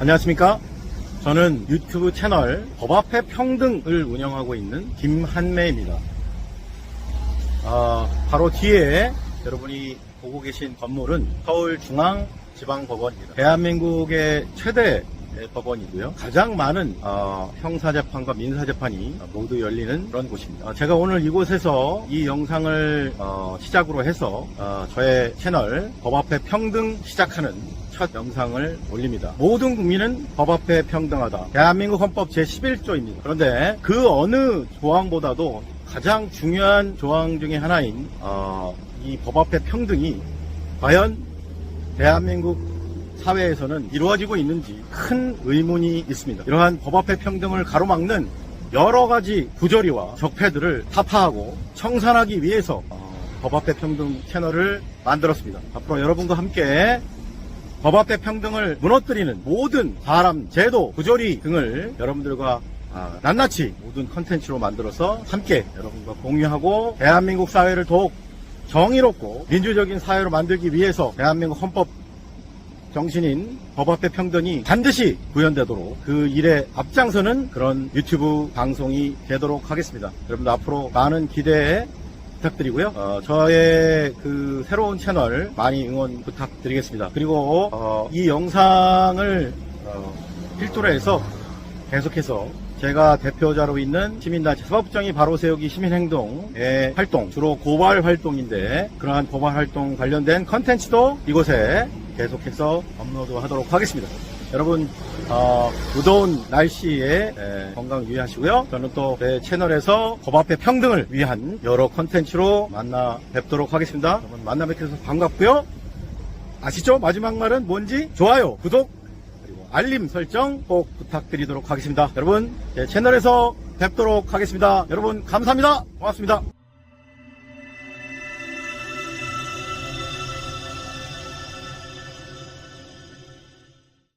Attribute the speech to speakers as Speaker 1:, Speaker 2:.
Speaker 1: 안녕하십니까. 저는 유튜브 채널 법 앞에 평등을 운영하고 있는 김한매입니다. 아, 바로 뒤에 여러분이 보고 계신 건물은 서울중앙지방법원입니다. 대한민국의 최대 법원이고요. 가장 많은 어, 형사재판과 민사재판이 모두 열리는 그런 곳입니다. 어, 제가 오늘 이곳에서 이 영상을 어, 시작으로 해서 어, 저의 채널 법 앞에 평등 시작하는 첫 영상을 올립니다. 모든 국민은 법 앞에 평등하다. 대한민국 헌법 제11조입니다. 그런데 그 어느 조항보다도 가장 중요한 조항 중에 하나인 어, 이 법 앞에 평등이 과연 대한민국 사회에서는 이루어지고 있는지 큰 의문이 있습니다. 이러한 법 앞에 평등을 가로막는 여러 가지 부조리와 적폐들을 타파하고 청산하기 위해서 어, 법 앞에 평등 채널을 만들었습니다. 앞으로 여러분과 함께 법 앞에 평등을 무너뜨리는 모든 사람, 제도, 부조리 등을 여러분들과 아, 낱낱이 모든 컨텐츠로 만들어서 함께 여러분과 공유하고 대한민국 사회를 더욱 정의롭고 민주적인 사회로 만들기 위해서 대한민국 헌법 정신인 법 앞에 평등이 반드시 구현되도록 그 일에 앞장서는 그런 유튜브 방송이 되도록 하겠습니다. 여러분들 앞으로 많은 기대 부탁드리고요. 어, 저의 그 새로운 채널 많이 응원 부탁드리겠습니다. 그리고 어, 이 영상을 어, 필두로 해서 계속해서 제가 대표자로 있는 시민단체 사법정의 바로 세우기 시민행동의 활동, 주로 고발 활동인데 그러한 고발 활동 관련된 컨텐츠도 이곳에 계속해서 업로드 하도록 하겠습니다. 여러분 어, 무더운 날씨에 에, 건강 유의하시고요. 저는 또 제 채널에서 법 앞에 평등을 위한 여러 컨텐츠로 만나 뵙도록 하겠습니다. 여러분 만나 뵙게 돼서 반갑고요. 아시죠? 마지막 말은 뭔지? 좋아요, 구독, 그리고 알림 설정 꼭 부탁드리도록 하겠습니다. 여러분, 제 채널에서 뵙도록 하겠습니다. 여러분, 감사합니다. 고맙습니다.